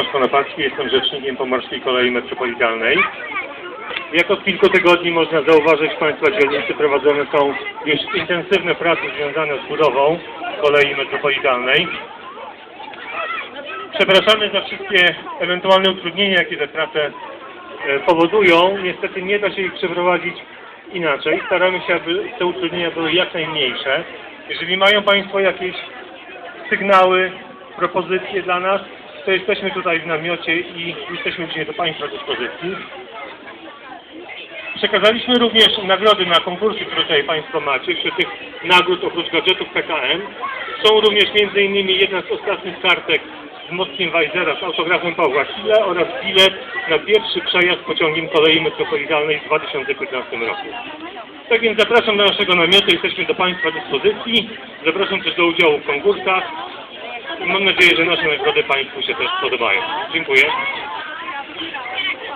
Tomasz Konopacki, jestem rzecznikiem Pomorskiej Kolei Metropolitalnej. Jak od kilku tygodni można zauważyć, w Państwa dzielnicy prowadzone są już intensywne prace związane z budową kolei metropolitalnej. Przepraszamy za wszystkie ewentualne utrudnienia, jakie te prace e, powodują. Niestety nie da się ich przeprowadzić inaczej. Staramy się, aby te utrudnienia były jak najmniejsze. Jeżeli mają Państwo jakieś sygnały, propozycje dla nas, to jesteśmy tutaj w namiocie i jesteśmy dzisiaj do Państwa dyspozycji. Przekazaliśmy również nagrody na konkursy, które tutaj Państwo macie. Wśród tych nagród oprócz gadżetów PKM są również m.in. jedna z ostatnich kartek z mostkiem Weizera z autografem Pawła Chwila oraz bilet na pierwszy przejazd pociągiem kolei metropolitalnej w 2015 roku. Tak więc zapraszam do naszego namiotu, jesteśmy do Państwa dyspozycji. Zapraszam też do udziału w konkursach. Mam nadzieję, że nasze nagrody Państwu się też podobają. Dziękuję.